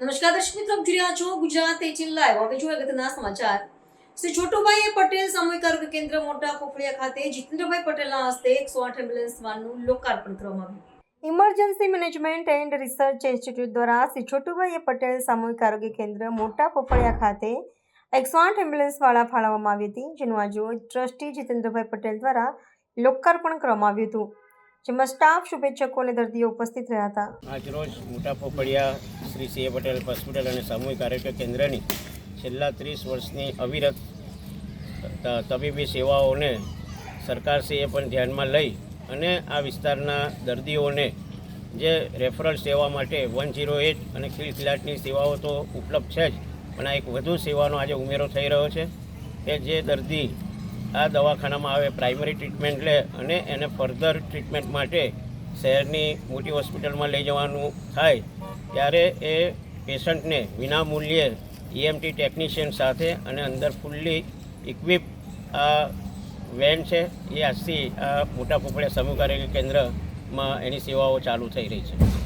દર્શક મિત્રો, આપ રહ્યા છો ગુજરાત એચિન લાઈવ હવે જોઈએ અગત્યના સમાચાર. શ્રી છોટુભાઈ પટેલ સામૂહિક આરોગ્ય કેન્દ્ર મોટા પોફળિયા ખાતે જીતેન્દ્રભાઈ પટેલના હસ્તે એકસો આઠ એમ્બ્યુલન્સ વાનનું લોકાર્પણ કરવામાં આવ્યું. Emergency management and research institute દ્વારા શ્રી છોટુભાઈ પટેલ સામૂહિક આરોગ્ય કેન્દ્ર મોટા પોપડિયા ખાતે એકસો આઠ એમ્બ્યુલન્સવાળા ફાળવવામાં આવી હતી, જેનું આજે ટ્રસ્ટી જીતેન્દ્રભાઈ પટેલ દ્વારા લોકાર્પણ કરવામાં આવ્યું હતું. જેમાં સ્ટાફ, શુભેચ્છકો અને દર્દીઓ ઉપસ્થિત રહ્યા હતા. આજરોજ Mota Popadiya Shri C. A. Patel hospital અને સામૂહિક આરોગ્ય કેન્દ્રની છેલ્લા ત્રીસ વર્ષની અવિરત તબીબી સેવાઓને સરકારશ્રીએ પણ ધ્યાનમાં લઈ અને આ વિસ્તારના દર્દીઓને જે રેફરલ સેવા માટે વન જીરો એટ અને ખીલખીલાટની સેવાઓ તો ઉપલબ્ધ છે જ, પણ આ એક વધુ સેવાનો આજે ઉમેરો થઈ રહ્યો છે કે જે દર્દી આ દવાખાનામાં આવે પ્રાઇમરી ટ્રીટમેન્ટ લે અને એને ફર્ધર ટ્રીટમેન્ટ માટે શહેરની મોટી હોસ્પિટલમાં લઈ જવાનું થાય, ત્યારે એ પેશન્ટને વિના મૂલ્યે ઈએમટી ટેકનિશિયન સાથે અને અંદર ફૂલ્લી ઇક્વિપ આ વેન છે, એ આજથી આ મોટા પોપડિયા સમૂહ આરોગ્ય કેન્દ્રમાં એની સેવાઓ ચાલુ થઈ રહી છે.